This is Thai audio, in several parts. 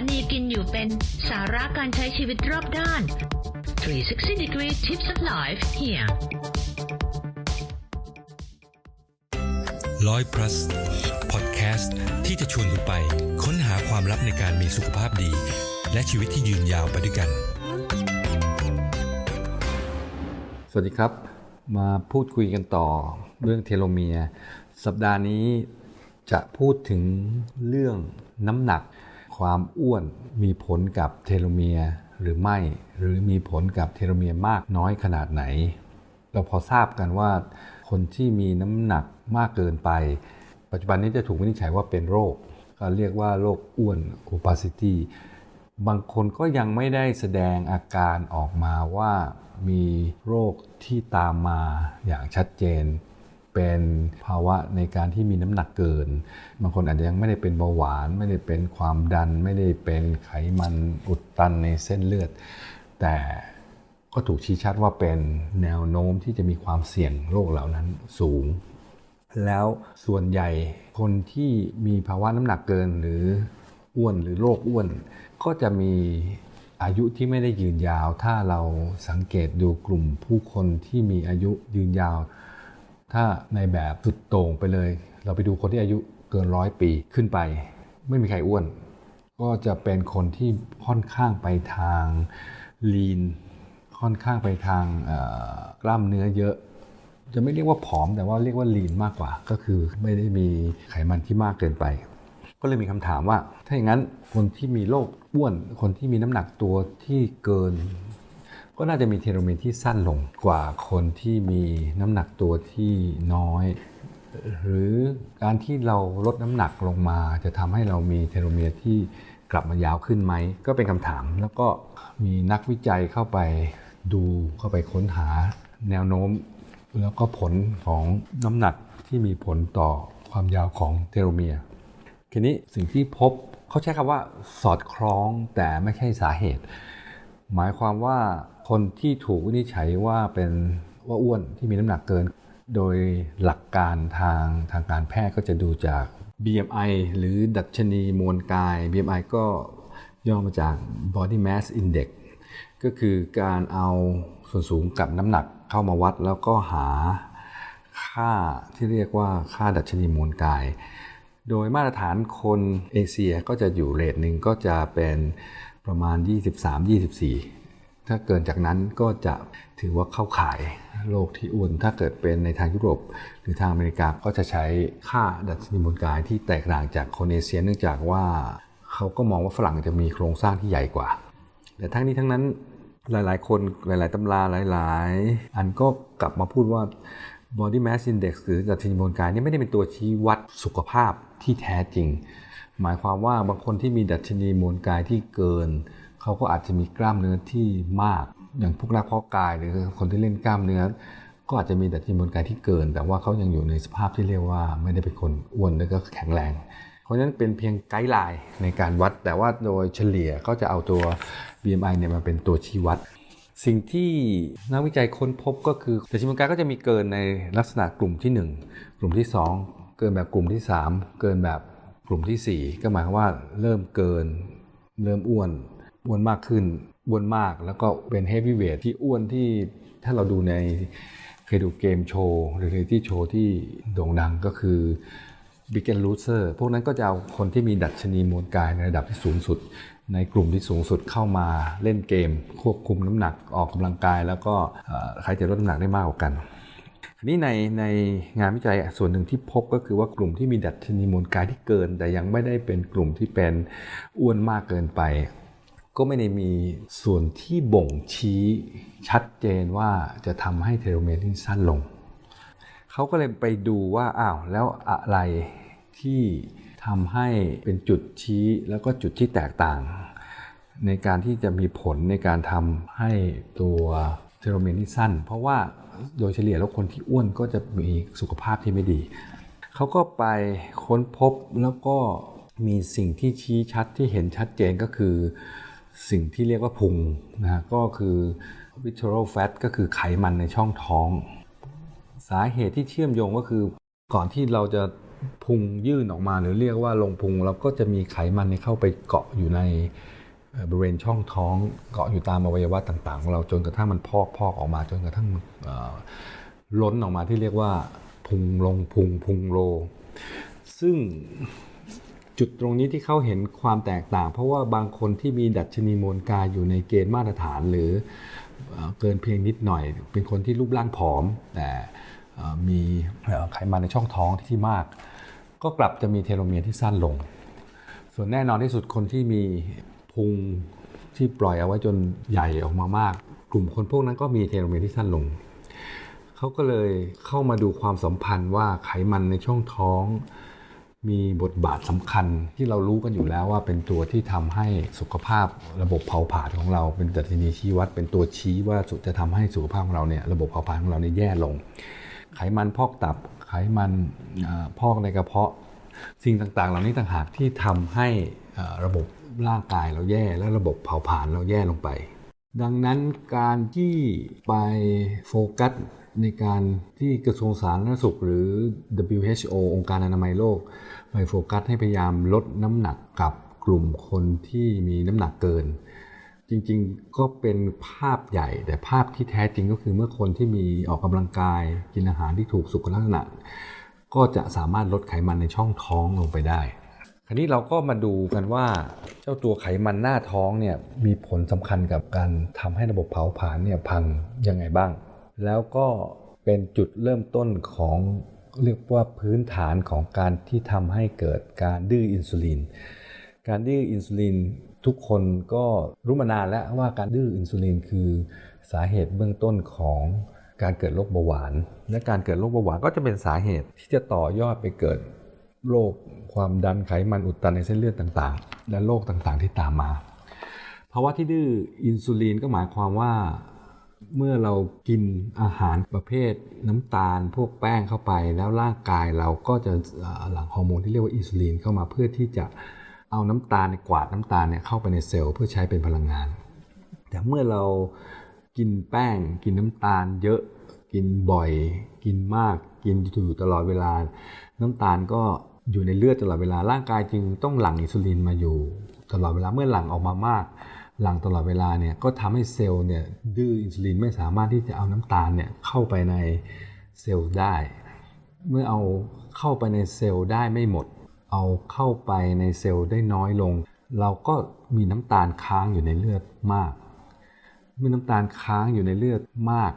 นีกินอยู่เป็นสาระการใช้ชีวิตรอบด้าน 360 degree tips of life here ร้อย plus พอดแคสต์ที่จะชวนคุณไป ค้นหาความลับในการมีสุขภาพดี และชีวิตที่ยืนยาวไปด้วยกัน สวัสดีครับ มาพูดคุยกันต่อเรื่องเทโลเมียร์สัปดาห์นี้จะพูดถึงเรื่องน้ำหนัก ความอ้วนมีผลกับเทโลเมียร์หรือไม่ หรือมีผลกับเทโลเมียร์มากน้อยขนาดไหน เราพอทราบกันว่า คนที่มีน้ำหนักมากเกินไป ปัจจุบันนี้จะถูกวินิจฉัยว่าเป็นโรคก็เรียกว่าโรคอ้วน obesity บางคนก็ยังไม่ได้แสดงอาการออกมาว่ามีโรคที่ตามมาอย่างชัดเจน เป็นภาวะในการที่มีน้ำหนักเกิน บางคนอาจจะยังไม่ได้เป็นเบาหวาน ไม่ได้เป็นความดัน ไม่ได้เป็นไขมันอุดตันในเส้นเลือด แต่ก็ถูกชี้ชัดว่าเป็นแนวโน้มที่จะมีความเสี่ยงโรคเหล่านั้นสูง แล้วส่วนใหญ่คนที่มีภาวะน้ำหนักเกินหรืออ้วนหรือโรคอ้วน ก็จะมีอายุที่ไม่ได้ยืนยาว ถ้าเราสังเกตดูกลุ่มผู้คนที่มีอายุยืนยาว ถ้าในแบบสุดโต่งไปเลย เราไปดูคนที่อายุเกินร้อยปีขึ้นไป ไม่มีใครอ้วน ก็จะเป็นคนที่ค่อนข้างไปทางลีนค่อนข้างไปทางกล้ามเนื้อเยอะ จะไม่เรียกว่าผอมแต่ว่าเรียกว่าลีนมากกว่า ก็คือไม่ได้มีไขมันที่มากเกินไป ก็เลยมีคำถามว่า ถ้าอย่างนั้นคนที่มีโรคอ้วน คนที่มีน้ำหนักตัวที่เกิน ก็น่าจะมีเทโลเมียร์ที่สั้นลงกว่าคนที่มีน้ำหนักตัวที่น้อย หรือการที่เราลดน้ำหนักลงมา จะทำให้เรามีเทโลเมียร์ที่กลับมายาวขึ้นไหม ก็เป็นคำถาม แล้วก็มีนักวิจัยเข้าไปดูเข้าไปค้นหาแนวโน้ม แล้วก็ผลของน้ำหนักที่มีผลต่อความยาวของเทโลเมียร์ทีนี้สิ่งที่พบเขาใช้คำว่าสอดคล้องแต่ไม่ใช่สาเหตุ หมายความว่า คนที่ถูกวินิจฉัยว่าเป็นว่าอ้วนที่มีน้ำหนักเกิน โดยหลักการทางทางการแพทย์ก็จะดูจาก BMI หรือดัชนีมวลกาย BMI ก็ย่อมาจาก Body Mass Index ก็คือการเอาส่วนสูงกับน้ำหนักเข้ามาวัดแล้วก็หาค่าที่เรียกว่าค่าดัชนีมวลกาย โดยมาตรฐานคนเอเชียก็จะอยู่เรทหนึ่งก็จะเป็นประมาณ 23-24 ถ้าเกินจากนั้นก็จะถือว่าเข้าข่ายโรคที่อ้วน ถ้าเกิดเป็นในทางยุโรป หรือทางอเมริกาก็จะใช้ค่าดัชนีมวลกายที่แตกต่างจากคนเอเชียเนื่องจากว่าเขาก็มองว่าฝรั่งจะมีโครงสร้างที่ใหญ่กว่า แต่ทั้งนี้ทั้งนั้นหลายๆ คนหลาย ๆ ตำราหลาย ๆ อันก็กลับมาพูดว่า body mass index หรือดัชนีมวลกายนี่ไม่ได้เป็นตัวชี้วัดสุขภาพที่แท้จริง หมายความว่าบางคนที่มีดัชนีมวลกายที่เกิน เขาก็อาจจะมีกล้ามเนื้อที่มาก อย่างพวกนักเพาะกายหรือคนที่เล่นกล้ามเนื้อ ก็อาจจะมีดัชนีมวลกายที่เกิน แต่ว่าเขายังอยู่ในสภาพที่เรียกว่าไม่ได้เป็นคนอ้วนแล้วก็แข็งแรง เพราะฉะนั้นเป็นเพียงไกด์ไลน์ในการวัด แต่ว่าโดยเฉลี่ยก็จะเอาตัว BMI เนี่ยมาเป็นตัวชี้วัดสิ่งที่นักวิจัยค้นพบก็คือดัชนีมวลกายก็จะมีเกินในลักษณะกลุ่มที่ 1 กลุ่มที่ 2 เกินแบบกลุ่มที่ 3 เกินแบบกลุ่มทีสี่4 ก็หมายความว่าเริ่มเกิน เริ่มอ้วน อ้วนมากขึ้นอ้วนมากแล้วก็เป็นเฮฟวี่เวทที่อ้วนที่ถ้าเราดูในเคยดูเกมโชว์หรือเรที่โชว์ที่โด่งดังก็คือ Big and Loser พวกนั้นก็จะเอาคนที่มีดัชนีมวลกายในระดับที่สูงสุด ในกลุ่มที่สูงสุดเข้ามาเล่นเกม ควบคุมน้ำหนักออกกำลังกาย แล้วก็ใครจะลดน้ำหนักได้มากกว่ากันทีนี้ในในงานวิจัยส่วนหนึ่งที่พบก็คือว่ากลุ่มที่มีดัชนีมวลกายที่เกิน แต่ยังไม่ได้เป็นกลุ่มที่เป็นอ้วนมากเกินไป ก็ไม่ได้มีส่วนที่บ่งชี้ชัดเจนว่าจะทำให้เทโลเมอร์ที่สั้นลง เขาก็เลยไปดูว่าอ้าวแล้วอะไรที่ทำให้เป็นจุดชี้แล้วก็จุดที่แตกต่าง ในการที่จะมีผลในการทำให้ตัวเทโลเมอร์ที่สั้น เพราะว่าโดยเฉลี่ยแล้วคนที่อ้วนก็จะมีสุขภาพที่ไม่ดี เขาก็ไปค้นพบแล้วก็มีสิ่งที่ชี้ชัดที่เห็นชัดเจนก็คือ สิ่งที่เรียกว่าพุงนะฮะก็คือ visceral fat ก็คือไขมันในช่องท้อง สาเหตุที่เชื่อมโยงก็คือก่อนที่เราจะพุงยื่นออกมาหรือเรียกว่าลงพุงเราก็จะมีไขมันเข้าไปเกาะอยู่ในบริเวณช่องท้องเกาะอยู่ตามอวัยวะต่างๆของเราจนกระทั่งมันพอกพอกออกมาจนกระทั่งล้นออกมาที่เรียกว่าพุงลงพุงพุงโล ซึ่ง จุดตรงนี้ที่เขาเห็นความแตกต่าง เพราะว่าบางคนที่มีดัชนีมวลกายอยู่ในเกณฑ์มาตรฐานหรือเอเกินเพียงนิดหน่อย เป็นคนที่รูปร่างผอม แต่มีไขมันในช่องท้องที่มาก ก็กลับจะมีเทโลเมียร์ที่สั้นลง ส่วนแน่นอนที่สุดคนที่มีพุงที่ปล่อยเอาไว้จนใหญ่ออกมามาก กลุ่มคนพวกนั้นก็มีเทโลเมียร์ที่สั้นลง เขาก็เลยเข้ามาดูความสัมพันธ์ว่าไขมันในช่องท้อง มีบทบาทสำคัญที่เรารู้กันอยู่แล้วว่าเป็นตัวที่ทำให้สุขภาพระบบเผาผลาญของเราเป็นดัชนีชี้วัด เป็นตัวชี้ว่าจะทำให้สุขภาพของเราเนี่ยระบบเผาผลาญของเราเนี่ยแย่ลง ไขมันพอกตับ ไขมันอพอกในกระเพาะ สิ่งต่างๆ เหล่านี้ต่างหากที่ทำให้ระบบร่างกายเราแย่และระบบเผาผลาญเราแย่ลงไป ดังนั้นการที่ไปโฟกัส ในการที่กระทรวงสาธารณสุข หรือ WHO องค์การอนามัยโลกไปโฟกัสให้พยายามลดน้ำหนักกับกลุ่มคนที่มีน้ำหนักเกิน จริงๆก็เป็นภาพใหญ่ แต่ภาพที่แท้จริงก็คือเมื่อคนที่มีออกกำลังกายกินอาหารที่ถูกสุขลักษณะ ก็จะสามารถลดไขมันในช่องท้องลงไปได้คราวนี้เราก็มาดูกันว่าเจ้าตัวไขมันหน้าท้องเนี่ยมีผลสำคัญกับการทำให้ระบบเผาผลาญเนี่ยพังยังไงบ้าง แล้วก็เป็นจุดเริ่มต้นของเรียกว่าพื้นฐานของการที่ทำให้เกิดการดื้ออินซูลิน การดื้ออินซูลินทุกคนก็รู้มานานแล้วว่าการดื้ออินซูลินคือสาเหตุเบื้องต้นของการเกิดโรคเบาหวาน และการเกิดโรคเบาหวานก็จะเป็นสาเหตุที่จะต่อยอดไปเกิดโรคความดันไขมันอุดตันในเส้นเลือดต่างๆ และโรคต่างๆที่ตามมาภาวะที่ดื้ออินซูลินก็หมายความว่า เมื่อเรากินอาหารประเภทน้ำตาล พวกแป้งเข้าไป แล้วร่างกายเราก็จะหลั่งฮอร์โมนที่เรียกว่าอินซูลินเข้ามาเพื่อที่จะเอาน้ำตาลในกวาดน้ำตาลเนี่ยเข้าไปในเซลล์เพื่อใช้เป็นพลังงาน แต่เมื่อเรากินแป้ง กินน้ำตาล เยอะกินบ่อย กินมาก กินอยู่ตลอดเวลา น้ำตาลก็อยู่ในเลือดตลอดเวลาร่างกายจึงต้องหลั่งอินซูลินมาอยู่ตลอดเวลาเมื่อหลั่งออกมามาก หลั่งตลอดเวลาเนี่ยก็ทำให้เซลล์เนี่ยดื้ออินซูลินไม่สามารถที่จะเอาน้ำตาลเนี่ยเข้าไปในเซลล์ได้ เมื่อเอาเข้าไปในเซลล์ได้ไม่หมด เอาเข้าไปในเซลล์ได้น้อยลง เราก็มีน้ำตาลค้างอยู่ในเลือดมาก เมื่อน้ำตาลค้างอยู่ในเลือดมาก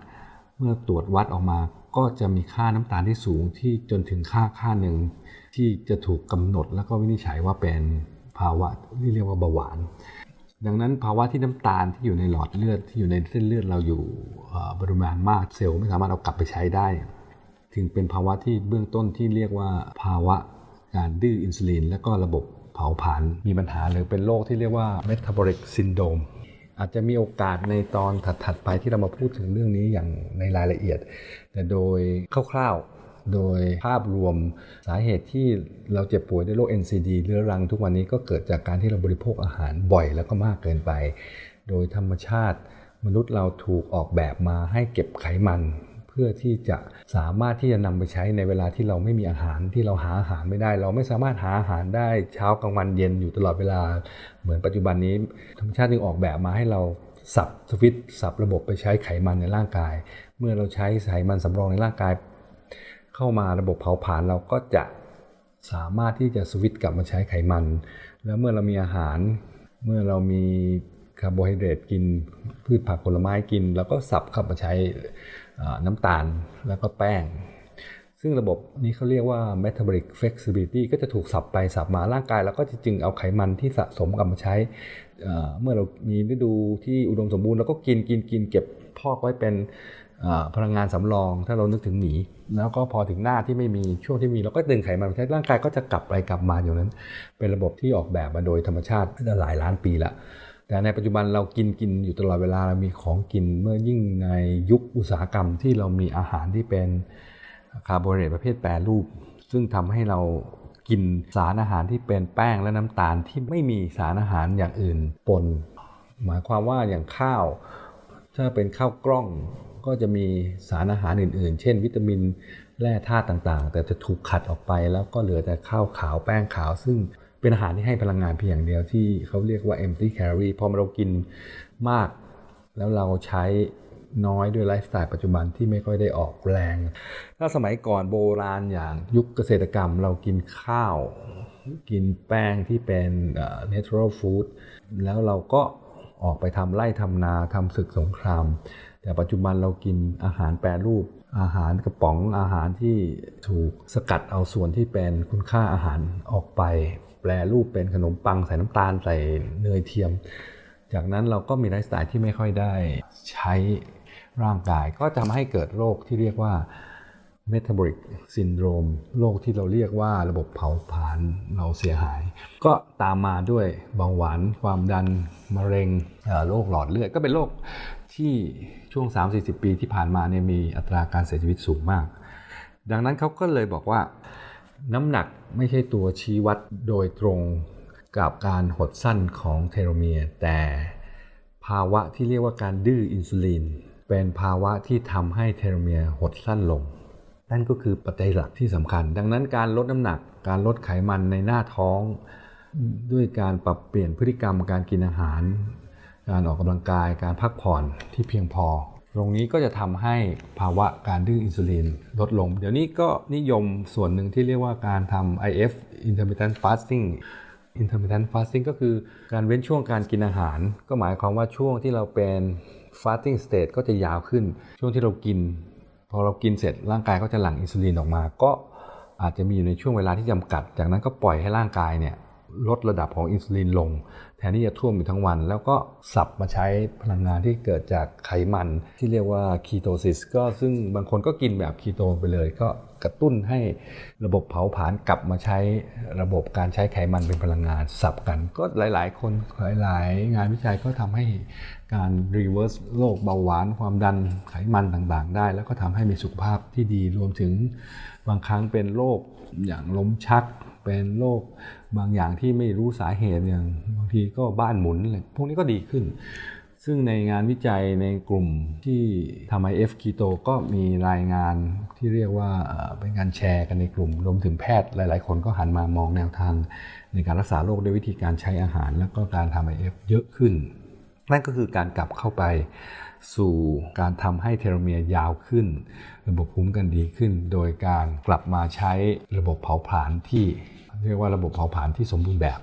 เมื่อตรวจวัดออกมาก็จะมีค่าน้ำตาลที่สูงที่จนถึงค่าค่าหนึ่ง ที่จะถูกกำหนดแล้วก็วินิจฉัยว่าเป็นภาวะที่เรียกว่าเบาหวาน ดังนั้นภาวะที่น้ำตาลที่อยู่ในหลอดเลือดที่อยู่ในเส้นเลือดเราอยู่ปริมาณมากเซลล์ไม่สามารถเอากลับไปใช้ได้ ถึงเป็นภาวะที่เบื้องต้นที่เรียกว่าภาวะการดื้ออินซูลิน และก็ระบบเผาผลาญมีปัญหาหรือเป็นโรคที่เรียกว่า metabolic syndrome อาจจะมีโอกาสในตอนถัดๆไปที่เรามาพูดถึงเรื่องนี้อย่างในรายละเอียด แต่โดยคร่าวๆ โดยภาพรวมสาเหตุที่เราเจ็บป่วยด้วยโรค NCD เรื้อรังทุกวันนี้ก็เกิดจากการที่เราบริโภคอาหารบ่อยแล้วก็มากเกินไป โดยธรรมชาติ มนุษย์เราถูกออกแบบมาให้เก็บไขมัน เพื่อที่จะสามารถที่จะนำไปใช้ในเวลาที่เราไม่มีอาหารที่เราหาอาหารไม่ได้ เราไม่สามารถหาอาหารได้เช้ากลางวันเย็นอยู่ตลอดเวลา เหมือนปัจจุบันนี้ ธรรมชาติจึงออกแบบมาให้เราสับสวิตสับระบบไปใช้ไขมันในร่างกาย เมื่อเราใช้ไขมันสำรองในร่างกาย เข้ามาระบบเผาผลาญเราก็จะสามารถที่จะสวิตช์กลับมาใช้ไขมัน แล้วเมื่อเรามีอาหาร เมื่อเรามีคาร์โบไฮเดรตกิน พืชผักผลไม้กิน แล้วก็สับเข้ามาใช้น้ำตาลแล้วก็แป้ง ซึ่งระบบนี้เขาเรียกว่า metabolic flexibility ก็จะถูกสับไปสับมาร่างกายแล้วก็จะจึงเอาไขมันที่สะสมกลับมาใช้ เมื่อเรามีฤดูที่อุดมสมบูรณ์เราก็กินกินกินเก็บพอกไว้เป็น พลังงานสำรองถ้าเรานึกถึงหมี แล้วก็พอถึงหน้าที่ไม่มีช่วงที่มีเราก็ดึงไขมันใช้ร่างกายก็จะกลับไปกลับมาอยู่นั้น เป็นระบบที่ออกแบบมาโดยธรรมชาติมาหลายล้านปีละแต่ในปัจจุบันเรากินกินอยู่ตลอดเวลาเรามีของกินเมื่อยิ่งในยุคอุตสาหกรรมที่เรามีอาหารที่เป็นคาร์โบไฮเดรตประเภทแปรรูป ซึ่งทำให้เรากินสารอาหารที่เป็นแป้งและน้ำตาลที่ไม่มีสารอาหารอย่างอื่นปน หมายความว่าอย่างข้าว ถ้าเป็นข้าวกล้อง ก็จะมีสารอาหารอื่น ๆ เช่น วิตามินแร่ธาตุต่างๆ แต่จะถูกขัดออกไปแล้วก็เหลือแต่ข้าวขาวแป้งขาว ซึ่งเป็นอาหารที่ให้พลังงานเพียงอย่างเดียวที่เขาเรียกว่า empty calorie พอเรากินมาก แล้วเราใช้น้อยด้วยไลฟ์สไตล์ปัจจุบันที่ไม่ค่อยได้ออกแรง ถ้าสมัยก่อนโบราณอย่างยุคเกษตรกรรมเรากินข้าว กินแป้งที่เป็น natural food แล้วเราก็ออกไปทำไร่ทำนาทำศึกสงคราม แต่ปัจจุบันเรากินอาหารแปรรูป อาหารกระป๋องอาหารที่ถูกสกัดเอาส่วนที่เป็นคุณค่าอาหารออกไป แปรรูปเป็นขนมปังใส่น้ำตาลใส่เนยเทียม จากนั้นเราก็มีไลฟ์สไตล์ที่ไม่ค่อยได้ใช้ร่างกาย ก็ทำให้เกิดโรคที่เรียกว่า metabolic syndrome โรคที่เราเรียกว่าระบบเผาผลาญเราเสียหาย ก็ตามมาด้วยเบาหวาน ความดัน มะเร็งโรคหลอดเลือด ก็เป็นโรคที่ ช่วง 3-40 ปีที่ผ่านมาเนี่ยมีอัตราการเสียชีวิตสูงมาก ดังนั้นเขาก็เลยบอกว่าน้ำหนักไม่ใช่ตัวชี้วัดโดยตรงกับการหดสั้นของเทโลเมียร์แต่ภาวะที่เรียกว่าการดื้ออินซูลินเป็นภาวะที่ทำให้เทโลเมียร์หดสั้นลง นั่นก็คือปัจจัยหลักที่สำคัญ ดังนั้นการลดน้ำหนักการลดไขมันในหน้าท้อง ด้วยการปรับเปลี่ยนพฤติกรรมการกินอาหาร การออกกำลังกายการพักผ่อนที่เพียงพอ ตรงนี้ก็จะทำให้ภาวะการดื้ออินซูลินลดลง เดี๋ยวนี้ก็นิยมส่วนหนึ่งที่เรียกว่าการทำ IF intermittent fasting intermittent fasting ก็คือการเว้นช่วงการกินอาหาร ก็หมายความว่าช่วงที่เราเป็น fasting state ก็จะยาวขึ้น ช่วงที่เรากิน พอเรากินเสร็จร่างกายก็จะหลั่งอินซูลินออกมา ก็อาจจะมีอยู่ในช่วงเวลาที่จำกัด จากนั้นก็ปล่อยให้ร่างกายเนี่ยลดระดับของอินซูลินลง แทนที่จะท่วมอยู่ทั้งวัน แล้วก็สับมาใช้พลังงานที่เกิดจากไขมัน ที่เรียกว่าคีโตซิสก็ซึ่งบางคนก็กินแบบคีโตไปเลย ก็กระตุ้นให้ระบบเผาผลาญกลับมาใช้ระบบการใช้ไขมันเป็นพลังงานสับกัน ก็หลาย ๆ คนหลาย ๆ งานวิจัยก็ทำให้การรีเวิร์สโรคเบาหวานความดันไขมันต่าง ๆ ได้ แล้วก็ทำให้มีสุขภาพที่ดีรวมถึงบางครั้งเป็นโรคอย่างล้มชัก เป็นโรคบางอย่างที่ไม่รู้สาเหตุอย่างบางทีก็บ้านหมุนอะไรพวกนี้ก็ดีขึ้น ซึ่งในงานวิจัยในกลุ่มที่ทำ IF Keto ก็มีรายงานที่เรียกว่าเป็นการแชร์กันในกลุ่ม รวมถึงแพทย์หลาย ๆ คนก็หันมามองแนวทาง ในการรักษาโรคด้วยวิธีการใช้อาหาร แล้วก็การทำ IF เยอะขึ้น นั่นก็คือการกลับเข้าไป สู่การทำให้เทโลเมียร์ยาวขึ้น ระบบภูมิกันดีขึ้น โดยการกลับมาใช้ระบบเผาผลาญที่ เรียกว่าระบบเผาผลาญที่สมบูรณ์แบบ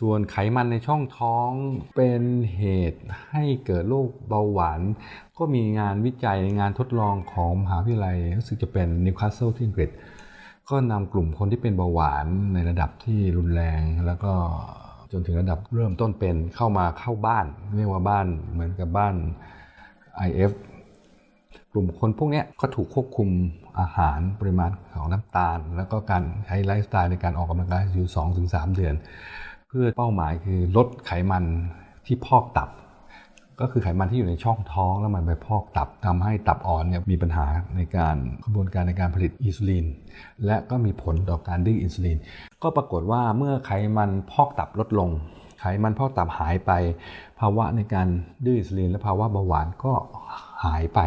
ส่วนไขมันในช่องท้องเป็นเหตุให้เกิดโรคเบาหวาน ก็มีงานวิจัยงานทดลองของมหาวิทยาลัยรู้สึกจะเป็นนิวคาสเซิลที่อังกฤษก็นำกลุ่มคนที่เป็นเบาหวานในระดับที่รุนแรงแล้วก็จนถึงระดับเริ่มต้นเป็นเข้ามาเข้าบ้าน เรียกว่าบ้านเหมือนกับบ้าน IF กลุ่มคนพวกนี้ก็ถูกควบคุมอาหารปริมาณของน้ำตาล แล้วก็การใช้ไลฟ์สไตล์ในการออกกำลังกายอยู่ 2-3 เดือน เพื่อเป้าหมายคือลดไขมันที่พอกตับ ก็คือไขมันที่อยู่ในช่องท้องแล้วมันไปพอกตับทำให้ตับอ่อนเนี่ยมีปัญหาในการกระบวนการในการผลิตอินซูลิน และก็มีผลต่อการดื้ออินซูลิน ก็ปรากฏว่าเมื่อไขมันพอกตับลดลง ไขมันพอกตับหายไป ภาวะในการดื้ออินซูลิน และภาวะเบาหวานก็หายไป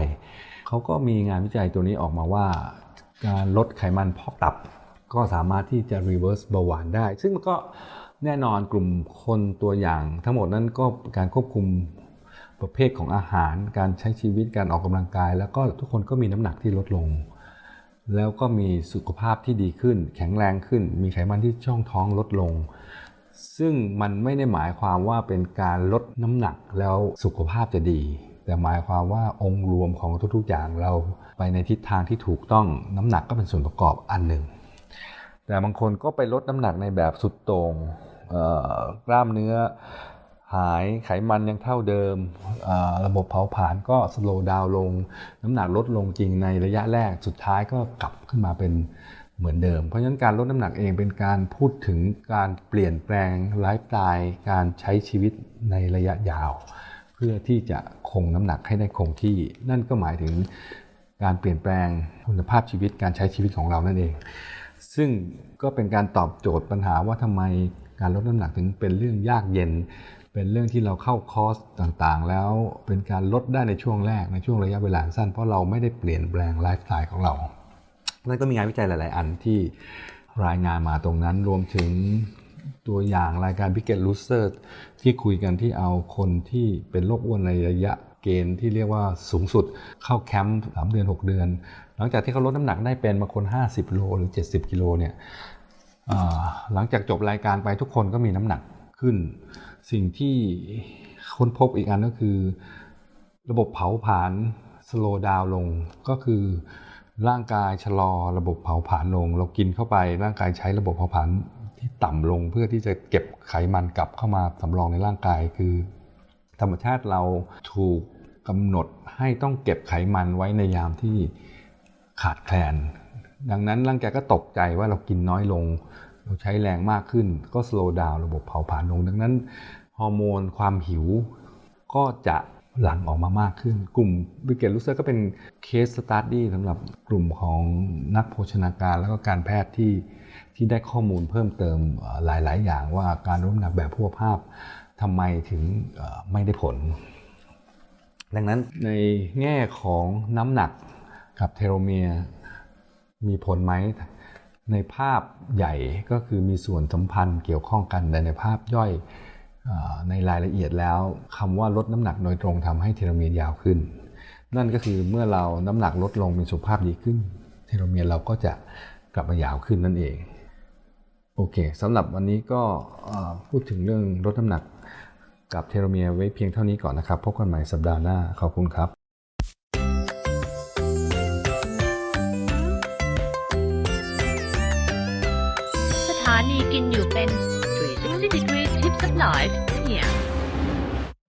เขาก็มีงานวิจัยตัวนี้ออกมาว่า การลดไขมันพอกตับ ก็สามารถที่จะ reverse เบาหวานได้ ซึ่งมันก็แน่นอนกลุ่มคนตัวอย่าง ทั้งหมดนั้นก็การควบคุมประเภทของอาหาร การใช้ชีวิตการออกกำลังกาย แล้วก็ทุกคนก็มีน้ำหนักที่ลดลง แล้วก็มีสุขภาพที่ดีขึ้น แข็งแรงขึ้น มีไขมันที่ช่องท้องลดลง ซึ่งมันไม่ได้หมายความว่าเป็นการลดน้ำหนักแล้วสุขภาพจะดี แต่หมายความว่าองค์รวมของทุกๆอย่างเราไปในทิศทางที่ถูกต้องน้ำหนักก็เป็นส่วนประกอบอันหนึ่ง แต่บางคนก็ไปลดน้ำหนักในแบบสุดโต่งเอ่อกล้ามเนื้อหายไขมันยังเท่าเดิม ระบบเผาผลาญก็สโลว์ดาวน์ลง น้ำหนักลดลงจริงในระยะแรกสุดท้ายก็กลับขึ้นมาเป็น เหมือนเดิม เพราะฉะนั้นการลดน้ำหนักเองเป็นการพูดถึงการเปลี่ยนแปลงไลฟ์สไตล์การใช้ชีวิตในระยะยาว เพื่อที่จะคงน้ำหนักให้ได้คงที่ นั่นก็หมายถึงการเปลี่ยนแปลงคุณภาพชีวิตการใช้ชีวิตของเรานั่นเอง ซึ่งก็เป็นการตอบโจทย์ปัญหาว่าทำไมการลดน้ำหนักถึงเป็นเรื่องยากเย็น เป็นเรื่องที่เราเข้าคอร์สต่างๆ แล้วเป็นการลดได้ในช่วงแรกในช่วงระยะเวลาสั้น เพราะเราไม่ได้เปลี่ยนแปลงไลฟ์สไตล์ของเรา นั่นก็มีงานวิจัยหลาย ๆ อันที่รายงานมาตรงนั้นรวมถึงตัวอย่างรายการ b i g g e t Loser ที่คุยกันที่เอาคนที่เป็นโรคอ้วนในระยะเกณฑ์ที่เรียกว่าสูงสุดเข้าแคมป์3เดือน 6 เดือน หลังจากที่เขาลดน้ำหนักได้เป็นบางคน 50 โลหรือ 70 กิโลเนี่ยหลังจากจบรายการไปทุกคนก็มีน้ำหนักขึ้น สิ่งที่ค้นพบอีกอันก็คือ ระบบเผาผลาญสโลดาวลงก็คือ ร่างกายชะลอระบบเผาผลาญลง เรากินเข้าไปร่างกายใช้ระบบเผาผลาญที่ต่ำลงเพื่อที่จะเก็บไขมันกลับเข้ามาสำรองในร่างกายคือ ธรรมชาติเราถูกกำหนดให้ต้องเก็บไขมันไว้ในยามที่ขาดแคลน ดังนั้นร่างกายก็ตกใจว่าเรากินน้อยลง เราใช้แรงมากขึ้นก็สโลว์ดาวระบบเผาผลาญลง ดังนั้นฮอร์โมนความหิวก็จะ หลังออกมามากขึ้น กลุ่มวิกเกตลูเซอร์ก็เป็นเคสสต u d ดี้สำหรับกลุ่มของนักโภชนาการแล้วก็การแพทย์ที่ที่ได้ข้อมูลเพิ่มเติมหลาย ๆ อย่างว่าการลดน้ำหนักแบบพวภาพทำไมถึงไม่ได้ผล ดังนั้นในแง่ของน้ำหนักกับเทโลเมียมีผลไหมในภาพใหญ่ก็คือมีส่วนสัมพันธ์เกี่ยวข้องกันแต่ในภาพย่อย ในรายละเอียดแล้วคำว่าลดน้ำหนักโดยตรงทำให้เทโลเมียร์ยาวขึ้น นั่นก็คือเมื่อเราน้ำหนักลดลงเป็นสุขภาพดีขึ้น เทโลเมียร์เราก็จะกลับมายาวขึ้นนั่นเองโอเคสำหรับวันนี้ก็พูดถึงเรื่องลดน้ำหนักกับเทโลเมียร์ไว้เพียงเท่านี้ก่อนนะครับ พบกันใหม่สัปดาห์หน้าขอบคุณครับ